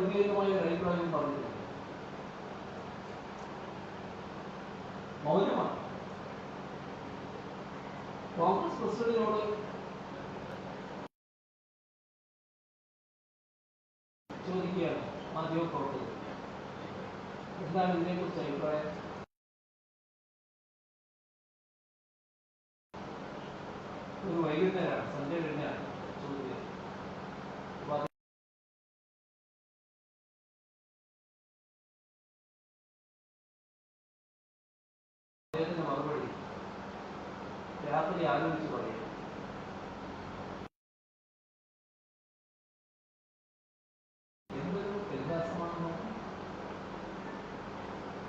ഒരു അഭിപ്രായം പറഞ്ഞിട്ടില്ല മൗനമാണ് കോൺഗ്രസ് പ്രസിഡന്റിനോട് ചോദിക്കുകയാണ് മാധ്യമ പ്രവർത്തകർ. എന്താണ് ഇതിനെക്കുറിച്ച് അഭിപ്രായം? ഒരു വൈകുന്നേരമാണ് സഞ്ജയ് കഴിഞ്ഞാണ്. രാത്രി ആലോചിച്ച് പറയും എന്തൊരു പരിഹാസമാണെന്നോ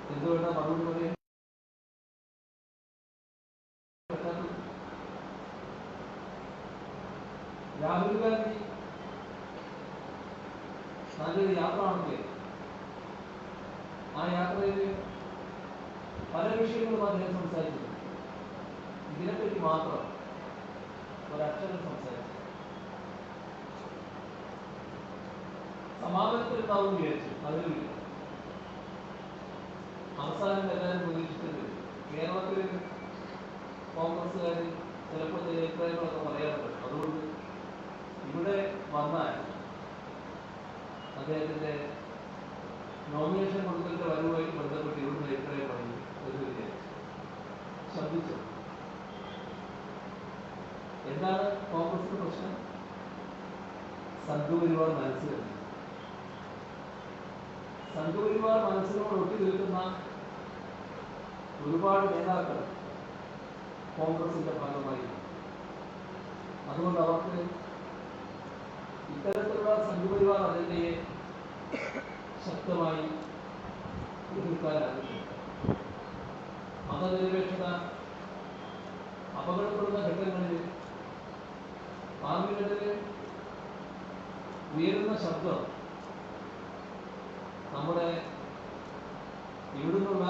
എന്തുകൊണ്ടാ മറുപടി പറയാൻ മനസ്സിലുണ്ട് സംഘപരിവാർ മനസ്സിനോട് ഒട്ടി നിൽക്കുന്ന ഒരുപാട് നേതാക്കൾ കോൺഗ്രസിന്റെ ഭാഗമായി അതുകൊണ്ട് അവർക്ക് ഇത്തരത്തിലുള്ള സംഘപരിവാർ അജണ്ടയെ ശക്തമായി എതിർക്കാനാകുന്നു മതനിരപേക്ഷത ഉയരുന്ന ശബ്ദം നമ്മുടെ ഇവിടുന്നുള്ള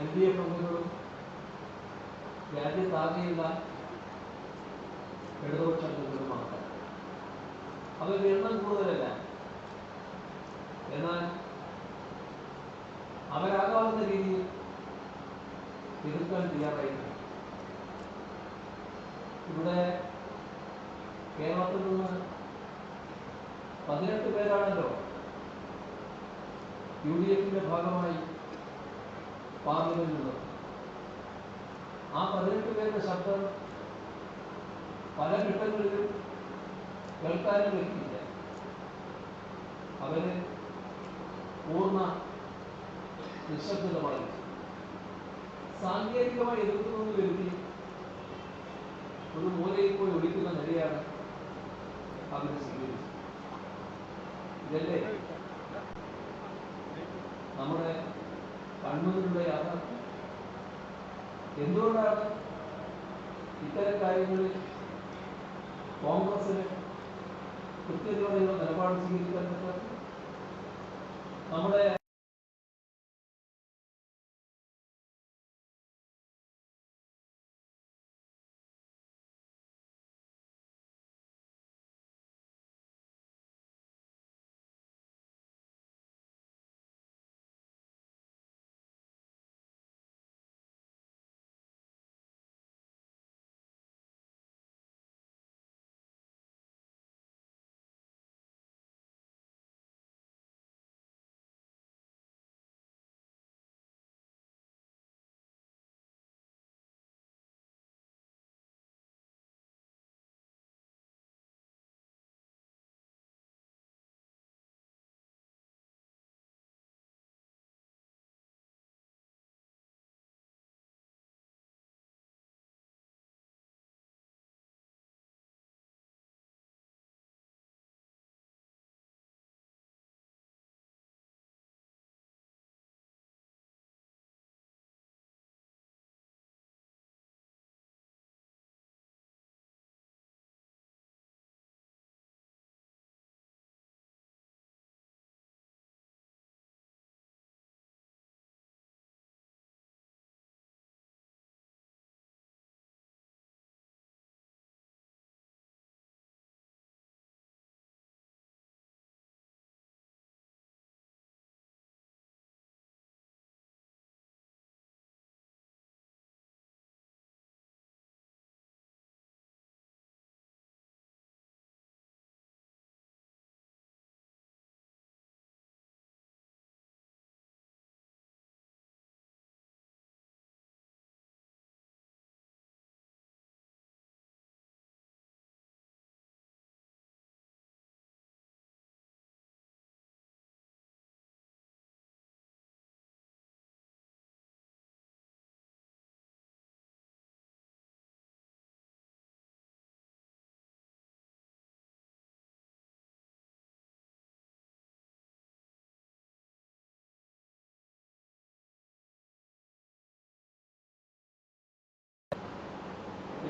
എൽ ഡി എഫ് അംഗങ്ങളും രാജ്യത്താകെയുള്ള ഇടതുപക്ഷ അംഗങ്ങളും മാത്രം. അവരുടെ എണ്ണം കൂടുതലല്ല. എന്നാൽ അവരാകാവുന്ന രീതിയിൽ എതിർക്കാൻ തയ്യാറായിട്ടുണ്ട്. ഇവിടെ കേരളത്തിൽ നിന്ന് പതിനെട്ട് പേരാണല്ലോ. യു ഡി എഫിന്റെ ഭാഗമായി പാർലമെന്റിലുള്ളത് ആ പതിനെട്ട് പേരുടെ ശബ്ദം പല ഘട്ടങ്ങളിലും കേൾക്കാനും പറ്റിയില്ല. അവർ പൂർണ നിശബ്ദത സാങ്കേതികമായി എതിർക്കുന്നു കരുതി ഒരു മൂലയിൽ പോയി ഒളിക്കുന്ന നിലയാണ് അവർ ഇതല്ലേ? നമ്മുടെ കൺമുന്നിലുള്ള യാഥാർത്ഥ്യം എന്തുകൊണ്ടാണ് ഇത്തരം കാര്യങ്ങളിൽ കോൺഗ്രസിന് കൃത്യതയോടെയുള്ള നിലപാട് സ്വീകരിക്കാൻ പറ്റാത്തത്? നമ്മുടെ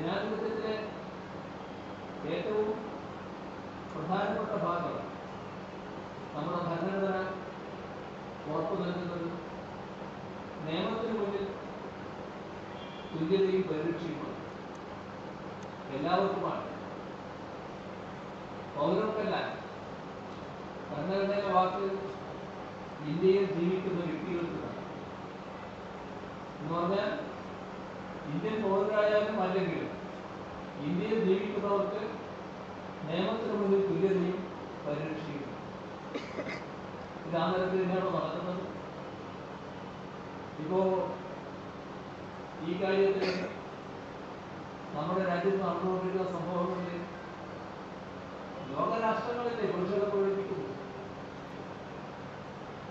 ജനാധിപത്യത്തിലെ ഏറ്റവും പ്രധാനപ്പെട്ട ഭാഗം നമ്മുടെ ഭരണഘടന ഉറപ്പു നൽകുന്നത് നിയമത്തിന് മുന്നിൽ തുല്യതയും പരിരക്ഷയുമാണ്. എല്ലാവർക്കുമാണ്. പൗരർക്കല്ല ഭരണഘടനയുടെ വാക്ക് ഇന്ത്യയിൽ ജീവിക്കുന്ന വ്യക്തികൾക്കാണ് എന്ന് പറഞ്ഞാൽ ഇന്ത്യൻ പൗരരായാലും അല്ലെങ്കിലും ഇന്ത്യയിൽ ജീവിക്കുന്നവർക്ക് നിയമത്തിന് മുന്നിൽ തുല്യതയും പരിരക്ഷിക്കുന്നു ഇത് ആ തന്നെയാണോ നടക്കുന്നത്? ഇപ്പോ ഈ കാര്യത്തിൽ നമ്മുടെ രാജ്യത്ത് നടന്നുകൊണ്ടിരിക്കുന്ന സംഭവങ്ങളിൽ ലോകരാഷ്ട്രങ്ങളിലെ പുരുഷരെ പ്രകടിപ്പിക്കുന്നു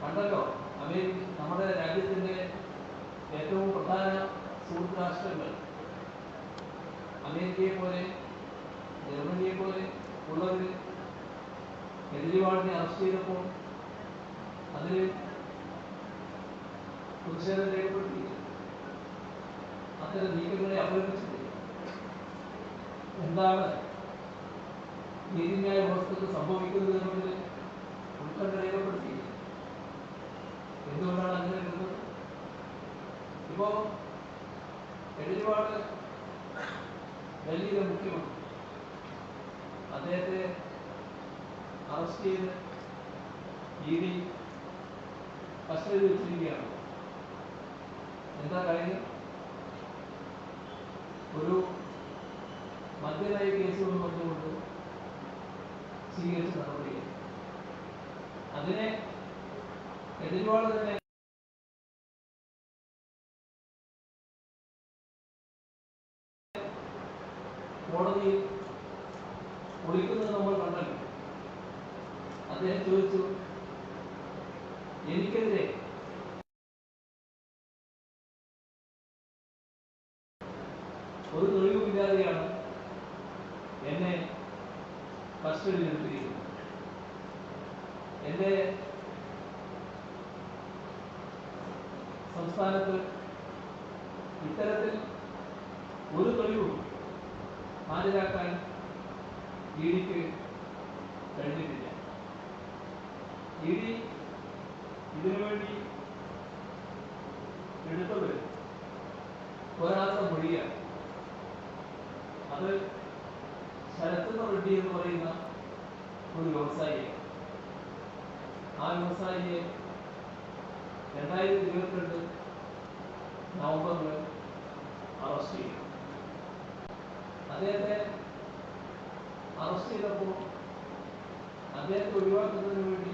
കണ്ടല്ലോ അമേരിക്ക നമ്മുടെ രാജ്യത്തിന്റെ ഏറ്റവും പ്രധാന സുഹൃത്ത് രാഷ്ട്രങ്ങൾ അമേരിക്കയെ പോലെ ജർമ്മനിയെ പോലെ ഉള്ളവര് കെജ്രിവാളിനെ അറസ്റ്റ് ചെയ്തപ്പോൾ അതിൽ പ്രതിഷേധം രേഖപ്പെടുത്തി അത്തരം നീക്കങ്ങളെ അപലപിച്ചിട്ടില്ല. എന്താണ് നീതിന്യായ വ്യവസ്ഥക്ക് സംഭവിക്കുന്നത് എന്നതിൽ ഉത്കണ്ഠ രേഖപ്പെടുത്തി എന്തുകൊണ്ടാണ് അങ്ങനെ ഇപ്പോ കെജ്രിവാൾ ഡൽഹിയിലെ മുഖ്യമന്ത്രി അദ്ദേഹത്തെ അറസ്റ്റ് ചെയ്ത് ഇ ഡി വെച്ചിരിക്കുകയാണ് എന്താ കാര്യം? ഒരു മദ്യനയ കേസുകൾ പറഞ്ഞുകൊണ്ട് സ്വീകരിച്ച നടപടിയാണ് അതിനെ കെജ്രിവാൾ തന്നെ കോടതിയിൽ ഒളിക്കുന്നത് നമ്മൾ കണ്ടല്ലോ അദ്ദേഹം ചോദിച്ചു എനിക്കെതിരെ ഒരു തെളിവുമില്ലാതെയാണ് എന്നെ കസ്റ്റഡിയിൽ എടുത്തിരിക്കുന്നത് എന്റെ സംസ്ഥാനത്ത് ഇത്തരത്തിൽ ഒരു തെളിവും ഹാജരാക്കാൻ ഇ ഡിക്ക് കഴിഞ്ഞിട്ടില്ല ഇ ഇതിനു ഇതിനുവേണ്ടി എടുത്തത് പോരാത്ത മൊഴിയാണ് അത് റെഡ്ഡി എന്ന് പറയുന്ന ഒരു വ്യവസായിയാണ്. ആ വ്യവസായിയെ രണ്ടായിരത്തി ഇരുപത്തിരണ്ട് നവംബറിൽ അറസ്റ്റ് ചെയ്തു. അദ്ദേഹത്തെ അറസ്റ്റ് ചെയ്തപ്പോൾ അദ്ദേഹത്തെ ഒഴിവാക്കുന്നതിന് വേണ്ടി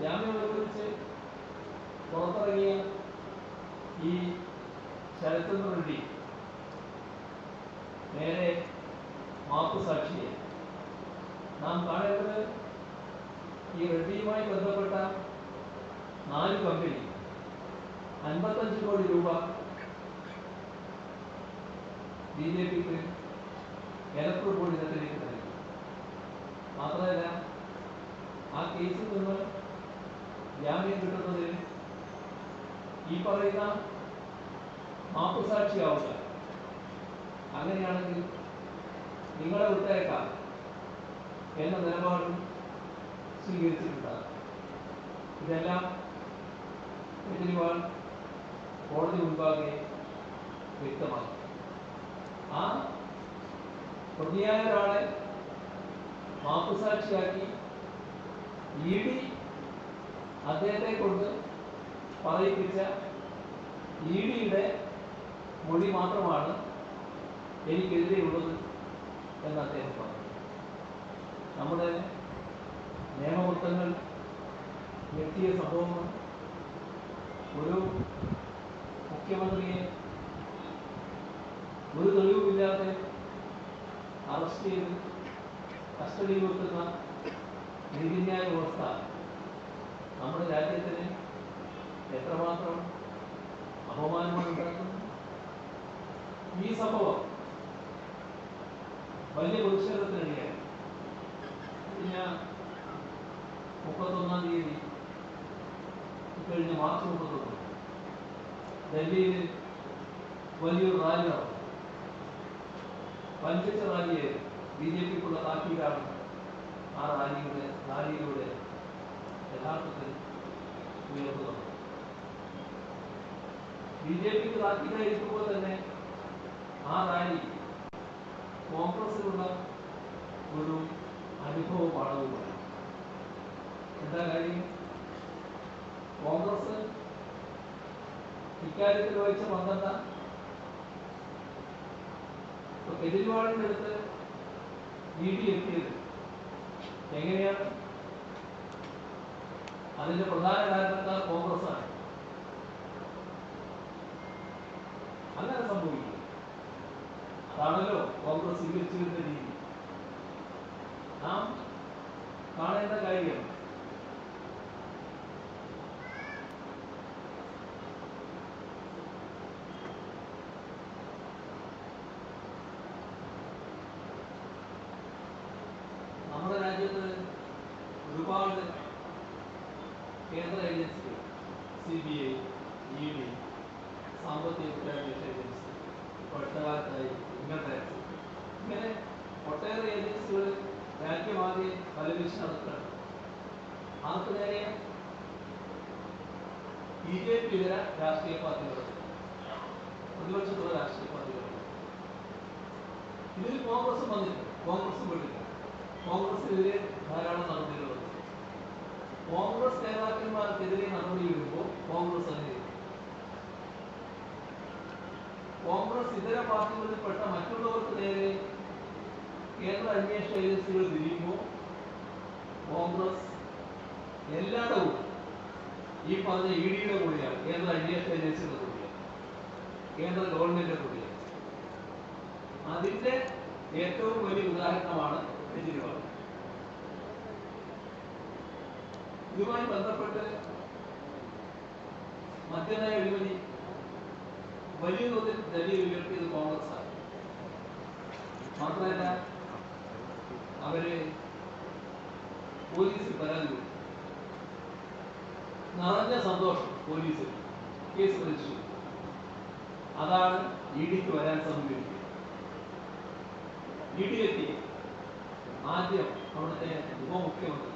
ജാമ്യം അനുവദിച്ച് പുറത്തിറങ്ങിയ ഈ ശരത്ചന്ദ്ര റെഡ്ഡി നേരെ മാപ്പ് സാക്ഷിയെ. നാം കാണേണ്ടത് ഈ റെഡ്ഡിയുമായി ബന്ധപ്പെട്ട നാല് കമ്പനി അൻപത്തഞ്ച് കോടി രൂപ ബി ജെ പിക്ക് എലക്ട്രോ ബോർഡ് ഇനത്തിലേക്ക് നൽകി. മാത്രമല്ല ആ കേസിൽ നിന്ന് ജാമ്യം കിട്ടുന്നത്? ഈ പറയുന്ന മാപ്പ് സാക്ഷിയാവുക അങ്ങനെയാണെങ്കിൽ നിങ്ങളെ വിട്ടേക്കാം എന്ന നിലപാടും സ്വീകരിച്ചിട്ടുണ്ടാകും. ഇതെല്ലാം കെജ്രിവാൾ കോടതി മുൻപാകെ വ്യക്തമാക്കി. ആ പ്രതിയായ ഒരാളെ മാപ്പുസാക്ഷിയാക്കി ഇ ഡി അദ്ദേഹത്തെ കൊണ്ട് പറയിപ്പിച്ച ഇ ഡിയുടെ മൊഴി മാത്രമാണ് എനിക്കെതിരെയുള്ളത് എന്ന് അദ്ദേഹം പറഞ്ഞു. നമ്മുടെ നിയമവൃത്തങ്ങൾ എത്തിയ സംഭവങ്ങൾ ഒരു മുഖ്യമന്ത്രിയെ ഒരു തെളിവുമില്ലാതെ അറസ്റ്റ് ചെയ്ത് കസ്റ്റഡിയിൽ വെക്കുന്ന നീതിന്യായ വ്യവസ്ഥ നമ്മുടെ രാജ്യത്തിന് എത്രമാത്രം അപമാനമാണ് ഉണ്ടാക്കുന്നത് ഈ സംഭവം വലിയ പ്രതിഷേധത്തിനിടയായി കഴിഞ്ഞ മുപ്പത്തൊന്നാം തീയതി കഴിഞ്ഞ മാർച്ച് മുപ്പത്തൊന്ന് ഡൽഹിയിൽ വലിയൊരു റാലി നടന്നു പഞ്ചച്ച റാലിയെ ബി ജെ പിക്കുള്ള താക്കീതാണ് ആ റാലിയുടെ റാലിയിലൂടെ യഥാർത്ഥത്തിൽ ഉയർത്തുന്നത് ബി ജെ പിക്ക് താക്കീതായിരിക്കുമ്പോൾ തന്നെ ആ റാലി കോൺഗ്രസിനുള്ള ഒരു അനുഭവ പാഠവുമാണ് എന്താ കാര്യം? കോൺഗ്രസ് ഇക്കാര്യത്തിൽ വഹിച്ച പങ്കെന്താ? കെജ്രിവാളിന്റെ അടുത്ത് ഇ ഡി എത്തിയത് എങ്ങനെയാണ്? അതിന്റെ പ്രധാന കാരണക്കാർ കോൺഗ്രസ്സാണ്. അങ്ങനെ സംഭവിക്കും അതാണല്ലോ കോൺഗ്രസ് സ്വീകരിച്ചിരുന്ന രീതി. നാം കാണേണ്ട കാര്യം നമ്മുടെ രാജ്യത്ത് ഒരുപാട് കേന്ദ്ര ഏജൻസികൾ C B I E D സാമ്പത്തിക കുറ്റാന്വേഷണ ഏജൻസി ഇപ്പോൾ അടുത്ത കാലത്തായി ഇൻകം ടാക്സ് ഇങ്ങനെ ഒട്ടേറെ ഏജൻസികൾ രാജ്യമാകെ പലവീശ് നടത്തുകയാണ് ആർക്ക് നേരെ ബി ജെ പി ഇതര രാഷ്ട്രീയ പാർട്ടികൾ പ്രതിപക്ഷത്തുള്ള രാഷ്ട്രീയ പാർട്ടികൾ ഇതിൽ കോൺഗ്രസ് വന്നിട്ടുണ്ട് കോൺഗ്രസ് വിട്ടില്ല കോൺഗ്രസിനെതിരെ ധാരാളം നടപടികൾ വന്നു കോൺഗ്രസ് നേതാക്കന്മാർക്കെതിരെ നടപടി വരുമ്പോൾ കോൺഗ്രസ് അനുകരിക്കും കോൺഗ്രസ് ഇതര പാർട്ടികളിൽപ്പെട്ട മറ്റുള്ളവർക്ക് നേരെ കേന്ദ്ര അന്വേഷണ ഏജൻസികൾ തിരിയുമ്പോൾ കോൺഗ്രസ് എല്ലായിടവും ഈ പറഞ്ഞ ഇ ഡിയുടെ കൂടെയാണ് കേന്ദ്ര അന്വേഷണ ഏജൻസിയുടെ കൂടെയാണ് കേന്ദ്ര ഗവൺമെന്റിന്റെ കൂടെയാണ്. അതിന്റെ ഏറ്റവും വലിയ ഉദാഹരണമാണ് കെജ്രിവാൾ. ഇതുമായി ബന്ധപ്പെട്ട് മദ്യനയ അഴിമതി വലിയ തോതിൽ ഡൽഹിയിൽ ഉയർത്തിയത് കോൺഗ്രസ് ആണ്. മാത്രമല്ല അവർ പോലീസിൽ പരാതി കൊടുത്തു. നിറഞ്ഞ സന്തോഷം പോലീസിൽ. Case register. അതാണ് ഇ ഡിക്ക് വരാൻ സംഭവിക്കുന്നത് ഇ ഡിയെത്തി ആദ്യം അവിടുത്തെ ഉപമുഖ്യമന്ത്രി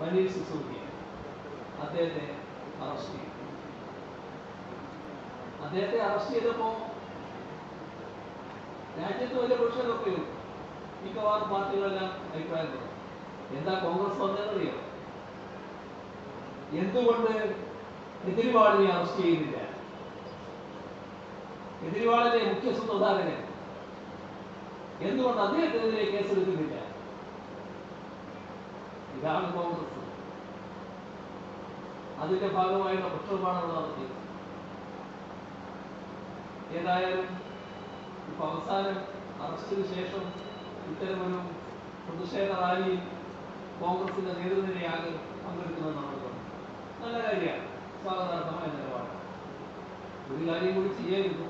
മനീഷ് സിസോദിയ അദ്ദേഹത്തെ അറസ്റ്റ് ചെയ്തു. അദ്ദേഹത്തെ അറസ്റ്റ് ചെയ്തപ്പോ രാജ്യത്ത് വലിയ ഉണ്ട് മിക്കവാറും പാർട്ടികളെല്ലാം അഭിപ്രായം പറയും. എന്താ കോൺഗ്രസ് വന്നതെന്നറിയോ എന്തുകൊണ്ട് കെജ്രിവാളിനെ അറസ്റ്റ് ചെയ്യുന്നില്ല? കെജ്രിവാളിന്റെ മുഖ്യ സൂത്രധാരകൻ എന്തുകൊണ്ട് അദ്ദേഹത്തിനെതിരെ കേസെടുക്കുന്നില്ല? ഇതാണ് കോൺഗ്രസ്. അതിന്റെ ഭാഗമായുള്ള പ്രക്ഷോഭമാണ് നടത്തിയത് ഏതായാലും ഇപ്പൊ അവസാനം അറസ്റ്റിന് ശേഷം ഇത്തരമൊരു പ്രതിഷേധ റാലിയിൽ കോൺഗ്രസിന്റെ നേതൃനിരയാകെ പങ്കെടുക്കുന്നത് നമ്മൾ കണ്ടു നല്ല കാര്യമാണ്. സ്വാഗതാർഹമായ നിലപാട്. ഒരു കാര്യം കൂടി ചെയ്യായിരുന്നു.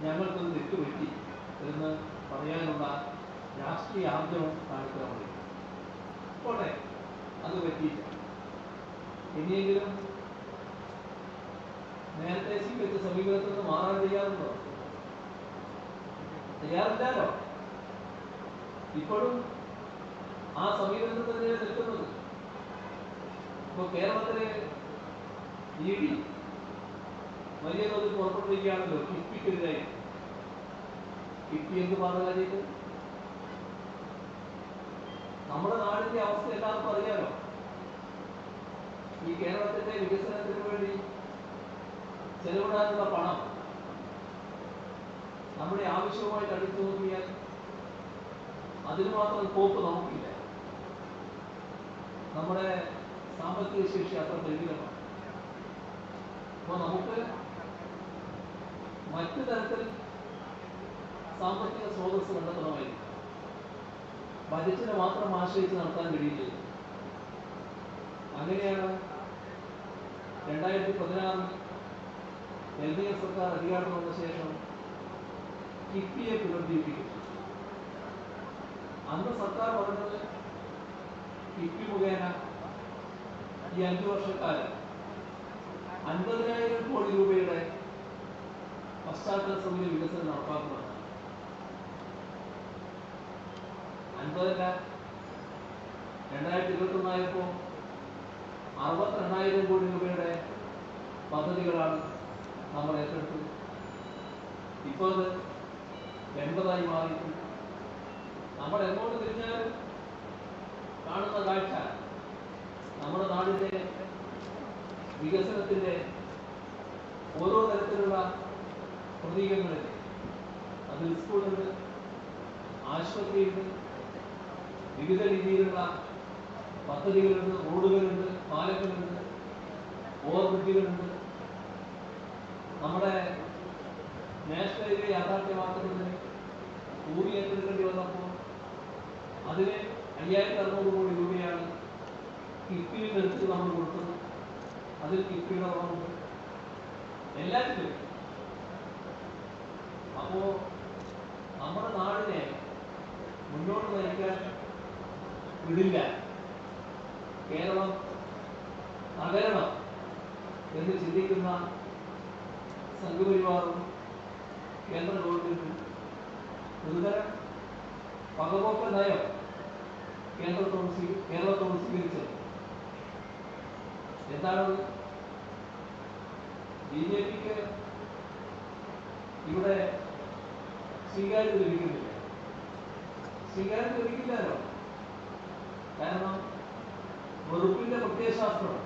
ഞങ്ങൾക്കൊന്ന് തെറ്റുപറ്റി എന്ന് പറയാനുള്ള രാഷ്ട്രീയ ആർജവം കാണിക്കാൻ വേണ്ടി. പോട്ടെ അത് പറ്റിയില്ല. ഇനിയെങ്കിലും നേരത്തെ സ്വീകരിച്ച സമീപനത്തിൽ നിന്ന് മാറാൻ തയ്യാറുണ്ടോ? തയ്യാറില്ലല്ലോ ഇപ്പോഴും ആ സമീപനത്തിൽ തന്നെ നിൽക്കുന്നത്. ഇപ്പൊ കേരളത്തിലെ ഇ ഡി വലിയ തോതിൽ പുറപ്പെട്ടിരിക്കുകയാണല്ലോ കിഫ്ബിക്കെതിരായി കിഫ്ബി എന്ത് ചെയ്ത് നമ്മുടെ നാടിന്റെ അവസ്ഥ എല്ലാവർക്കും അറിയാലോ. ഈ കേരളത്തിന്റെ വികസനത്തിന് വേണ്ടി ചെലവിടാനുള്ള പണം നമ്മുടെ ആവശ്യവുമായിട്ട് അടുത്തു നോക്കിയാൽ അതിന് മാത്രം കോപ്പ് നമുക്കില്ല. നമ്മുടെ സാമ്പത്തിക ശേഷി അത്ര പരിമിതമാണ് അപ്പോൾ നമുക്ക് മറ്റു തരത്തിൽ സാമ്പത്തിക സ്രോതസ് കണ്ടെത്തണമായിരിക്കും. ബജറ്റിനെ മാത്രം ആശ്രയിച്ച് നടത്താൻ കഴിയില്ല. അങ്ങനെയാണ് രണ്ടായിരത്തി പതിനാറിൽ എൽ ഡി എഫ് സർക്കാർ അധികാരം വന്ന ശേഷം കിഫ്ബിയെ പുനർജീവിപ്പിക്കും. അന്ന് സർക്കാർ പറഞ്ഞത് കിഫ്ബി മുഖേന ഈ അഞ്ചു വർഷക്കാലം അൻപതിനായിരം കോടി രൂപയുടെ പശ്ചാത്തല സൗകര്യ വികസനം നടപ്പാക്കുന്നതാണ് അൻപതല്ല രണ്ടായിരത്തി ഇരുപത്തി ഒന്നായപ്പോ അറുപത്തിരണ്ടായിരം കോടി രൂപയുടെ പദ്ധതികളാണ് നമ്മൾ ഏറ്റെടുത്തു. ഇപ്പോൾ അത് എൺപതായി മാറി നമ്മൾ എങ്ങോട്ട് തിരിഞ്ഞാലും കാണുന്ന കാഴ്ച നമ്മുടെ നാടിന്റെ വികസനത്തിന്റെ ഓരോ തരത്തിലുള്ള പ്രതീകങ്ങളിൽ അത് സ്കൂളുണ്ട് ആശുപത്രിയുണ്ട് വിവിധ രീതിയിലുള്ള പദ്ധതികളുണ്ട് റോഡുകളുണ്ട് പാലങ്ങളുണ്ട് ഓവർബ്രിഡ്ജുകളുണ്ട്. നമ്മുടെ നാഷണൽ യാഥാർത്ഥ്യമാക്കുന്നതിന് ഭൂമി ഏറ്റെടുക്കേണ്ടി വന്നപ്പോൾ അതിന് അയ്യായിരത്തി അറുന്നൂറ് കോടി രൂപയാണ് കിഫ്ബിയിൽ എടുത്ത് നമ്മൾ കൊടുത്തത്. അതിൽ കിഫ്ബിയുടെ കുറവുണ്ട് എല്ലാത്തിലും. അപ്പോ നമ്മുടെ നാടിനെ മുന്നോട്ട് നയിക്കാൻ വിടില്ല. കേരളം തകരണം എന്ന് ചിന്തിക്കുന്ന സംഘപരിവാറും കേന്ദ്ര ഗവൺമെന്റും ഗുരുതര പകപോക്ക നയം കേന്ദ്രത്തോട് കേരളത്തോട് സ്വീകരിച്ചത്. എന്താണത്? ബി ജെ പിക്ക് ഇവിടെ സ്വീകാര്യത ലഭിക്കുന്നില്ല. സ്വീകാര്യത ലഭിക്കില്ലല്ലോ കാരണം വെറുപ്പിന്റെ പ്രത്യയശാസ്ത്രം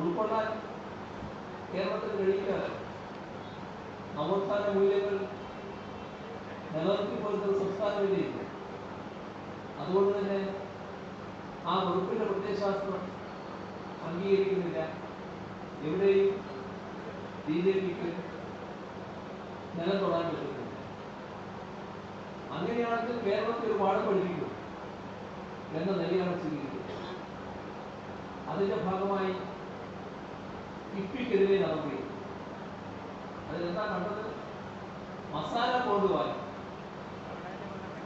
ഉൾക്കൊള്ളാൻ കേരളത്തിന് കഴിയില്ലല്ലോ നവോത്ഥാന മൂല്യങ്ങൾ നിലനിർത്തിക്കൊടുത്ത സംസ്ഥാനമില്ല അതുകൊണ്ട് തന്നെ ആ വെറുപ്പിന്റെ പ്രത്യയശാസ്ത്രം അംഗീകരിക്കുന്നില്ല. എവിടെയും ബി ജെ പിക്ക് നിലതൊടാൻ പറ്റുന്നില്ല. അങ്ങനെയാണെങ്കിൽ കേരളത്തിൽ ഒരു പാഠം പഠിപ്പിക്കും എന്ന നിലയാണ് സ്വീകരിക്കുന്നത് അതിന്റെ ഭാഗമായി ഇപ്പിക്കെതിരെ നടപടി. അതിലെന്താ കണ്ടത്? മസാല വാങ്ങി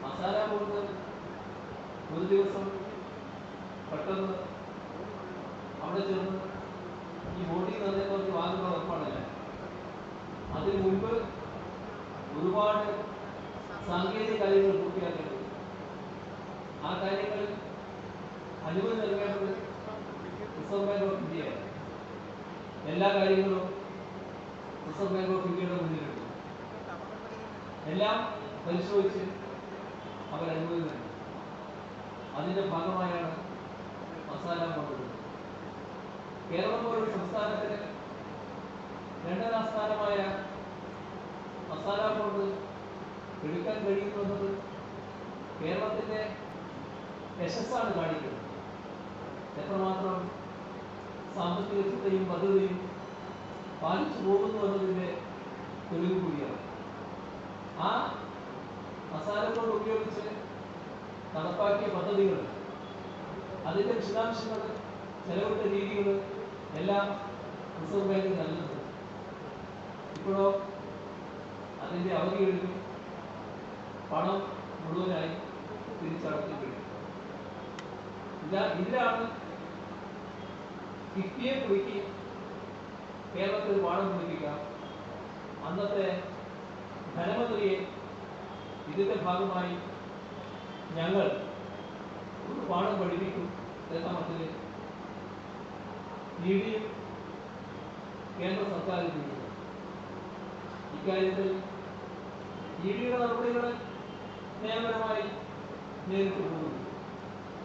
മസാല ബോണ്ട് ഒരു ദിവസം പെട്ടെന്ന് അവിടെ ചെന്ന് ഈ ബോട്ടിൽ നിന്ന് കുറച്ച് വാങ്ങുന്ന ഉറപ്പാണല്ലേ? അതിന് മുൻപ് ഒരുപാട് സാങ്കേതിക കാര്യങ്ങൾ പൂർത്തിയാക്കേണ്ടത്. ആ കാര്യങ്ങളിൽ അനുമതി നൽകേണ്ടത് റിസർവ് ബാങ്ക് ഓഫ് ഇന്ത്യയാണ്. എല്ലാ കാര്യങ്ങളും റിസർവ് ബാങ്ക് ഓഫ് ഇന്ത്യയുടെ മുന്നിലുണ്ട് എല്ലാം പരിശോധിച്ച് അവർ അനുമതി അതിന്റെ ഭാഗമായാണ് മസാല കൊണ്ടുവരുന്നത് കേരളം പോലൊരു സംസ്ഥാനത്തിന് രണ്ടാം സ്ഥാനമായ മസാല കൊണ്ട് എടുക്കാൻ കഴിയുന്നു എന്നത് കേരളത്തിന്റെ യശസ്സാണ് കാണിക്കുന്നത്. എത്രമാത്രം സാമ്പത്തിക ചിന്തയും പദ്ധതിയും പാലിച്ചു പോകുന്നു എന്നതിന്റെ തെളിവ് കൂടിയാണ്. ആ മസാല കൊണ്ട് ഉപയോഗിച്ച് നടപ്പാക്കിയ പദ്ധതികൾ അതിന്റെ വിശദാംശങ്ങൾ ചെലവിട്ട രീതികൾ എല്ലാം റിസർവ് ബാങ്ക് നൽകുന്നത് ഇപ്പോഴോ അതിന്റെ അവധി കഴിഞ്ഞു പണം മുഴുവനായി തിരിച്ചടച്ചു കഴിഞ്ഞു ഇതാ ഇതിലാണ് കിഫ്ബിയെ കുറിക്ക് കേരളത്തിൽ പാഠം പഠിപ്പിക്കാം അന്നത്തെ ധനമന്ത്രിയെ ഇതിന്റെ ഭാഗമായി ഞങ്ങൾ ഒരു പാഠം പഠിപ്പിക്കും എന്ന നീതിയും കേന്ദ്ര സർക്കാരിൽ ചെയ്യുന്നു ഇക്കാര്യത്തിൽ ഇ ഡിയുടെ നടപടികൾ നിയമപരമായി നേരിട്ട് പോകുന്നു.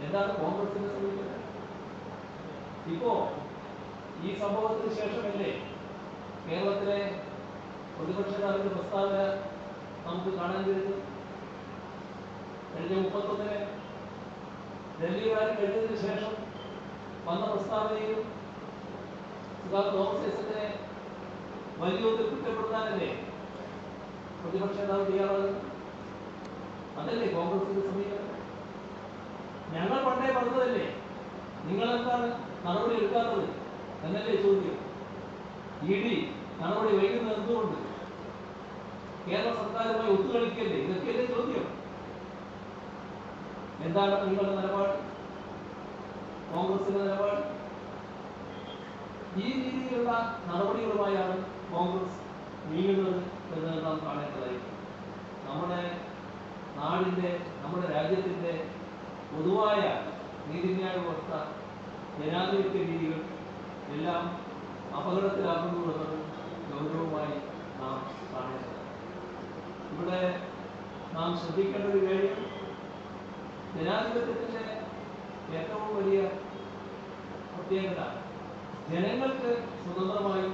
എന്താണ് കോൺഗ്രസിന്റെ സമീപനം ഇപ്പോ ഈ സംഭവത്തിന് ശേഷമല്ലേ കേരളത്തിലെ പ്രതിപക്ഷ നേതാവിന്റെ പ്രസ്താവന നമുക്ക് കാണാൻ കഴിഞ്ഞു കഴിഞ്ഞ മുപ്പത്തൊന്നിന് ഡൽഹി റാലി കഴിഞ്ഞതിന് ശേഷം വന്ന പ്രസ്താവനയിലും സുധാ തോമസ് ഐസക്കിനെ വലിയ തോതിൽ കുറ്റപ്പെടുത്താനല്ലേ പ്രതിപക്ഷ നേതാവ് തയ്യാറാകുന്നത്? അതല്ലേ കോൺഗ്രസിന്റെ സമീപനം? ഞങ്ങൾ പണ്ടേ പറഞ്ഞതല്ലേ നിങ്ങളെന്താണ് നടപടി എടുക്കാത്തത്? എന്നല്ലേ ചോദ്യം? ഇ ഡി നടപടി വൈകുന്നത് എന്തുകൊണ്ട്? കേരള സർക്കാരുമായി ഒത്തുകളിക്കല്ലേ? ഇതൊക്കെയല്ലേ ചോദ്യം. എന്താണ് നിങ്ങളുടെ നിലപാട്? കോൺഗ്രസിന്റെ നിലപാട്? ഈ രീതിയിലുള്ള നടപടികളുമായാണ് കോൺഗ്രസ് നീങ്ങുന്നത് എന്ന് നാം കാണേണ്ടതായിരിക്കും. നമ്മുടെ നാടിന്റെ നമ്മുടെ രാജ്യത്തിന്റെ പൊതുവായ നീതിന്യായ വ്യവസ്ഥ ജനാധിപത്യ രീതികൾ എല്ലാം അപകടത്തിലാകുന്നു എന്നത് ഗൗരവമായി നാം കാണേണ്ടത് ഇവിടെ നാം ശ്രദ്ധിക്കേണ്ട ഒരു കാര്യം ജനാധിപത്യത്തിന്റെ ഏറ്റവും വലിയ പ്രത്യേകത ജനങ്ങൾക്ക് സ്വതന്ത്രമായി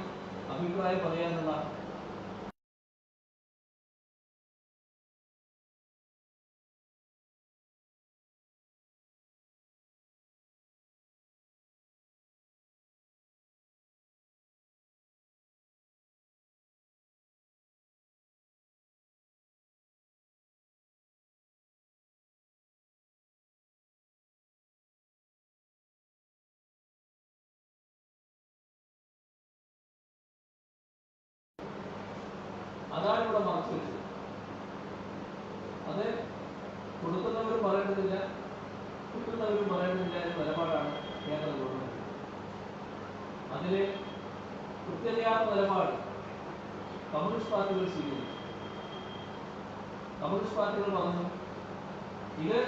അഭിപ്രായം പറയാനുള്ള അതാണ് ഇവിടെ മറച്ചു വെച്ചത്. അത് കൊടുക്കുന്നവർ പറയേണ്ടതില്ല കൊടുക്കുന്നവർ പറയേണ്ടതില്ല എന്ന നിലപാടാണ് കേരള ഗവൺമെന്റ്. അതിലെ കൃത്യതയാർന്ന നിലപാട് കമ്മ്യൂണിസ്റ്റ് പാർട്ടികൾ സ്വീകരിച്ചു. കമ്മ്യൂണിസ്റ്റ് പാർട്ടികൾ പറഞ്ഞു ഇത്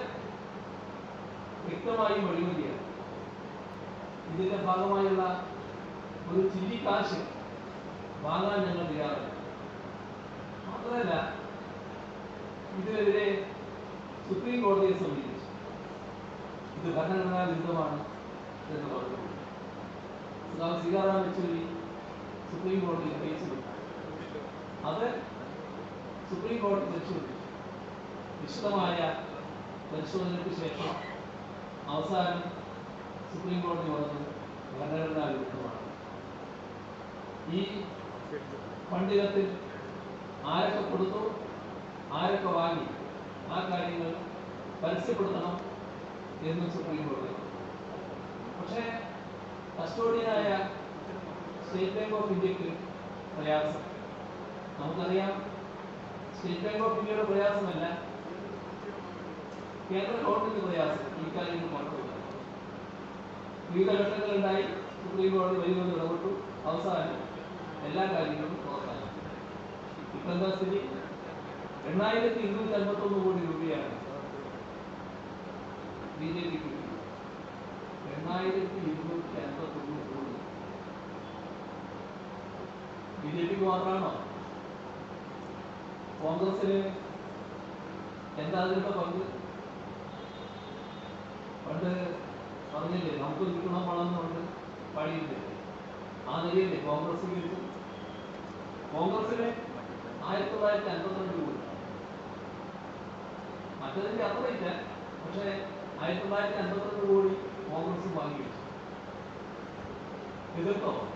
വ്യക്തമായും അഴിമതിയാണ് ഇതിന്റെ ഭാഗമായുള്ള ഒരു ചില്ലിക്കാശ് വാങ്ങാൻ ഞങ്ങൾ തയ്യാറല്ല. മാത്രമല്ല ഇതിനെതിരെ സുപ്രീം കോടതിയെ സമീപിച്ചു. ഇത് ഭരണഘടനാ വിരുദ്ധമാണ് എന്ന് പറഞ്ഞു. സീതാറാം യെച്ചൂരി സുപ്രീം കോടതിയിൽ കേസ് അത് സുപ്രീം കോടതി പരിശോധിച്ചു. വിശദമായ പരിശോധനയ്ക്ക് ശേഷം അവസാനം സുപ്രീം കോടതി പറഞ്ഞു ഭരണഘടനാ വിരുദ്ധമാണ്. ഈ പണ്ഡിതത്തിൽ ആരൊക്കെ കൊടുത്തു ആരൊക്കെ വാങ്ങി ആ കാര്യങ്ങൾ പരസ്യപ്പെടുത്തണം എന്ന് സുപ്രീം കോടതി പക്ഷേ കസ്റ്റോഡിയനായ സ്റ്റേറ്റ് ബാങ്ക് ഓഫ് ഇന്ത്യയ്ക്ക് പ്രയാസം. നമുക്കറിയാം സ്റ്റേറ്റ് ബാങ്ക് ഓഫ് ഇന്ത്യയുടെ പ്രയാസമല്ല കേന്ദ്ര ഗവൺമെന്റ് പ്രയാസം ഈ കാര്യങ്ങൾ മറക്കുക വിവിധ ഘട്ടങ്ങളുണ്ടായി സുപ്രീം കോടതി വരുമെന്ന് ഇടപെട്ടു. അവസാനം എല്ലാ കാര്യങ്ങളും എന്താ സ്ഥിതി? എണ്ണായിരത്തി ഇരുന്നൂറ്റി അൻപത്തി കോടി രൂപയാണ് ബി ജെ പിക്ക് എണ്ണായിരത്തി ഇരുന്നൂറ്റി അൻപത്തി കോടി. ബി ജെ പിക്ക് മാത്രമാണോ? കോൺഗ്രസിന് എന്താ അതിന്റെ 되는 거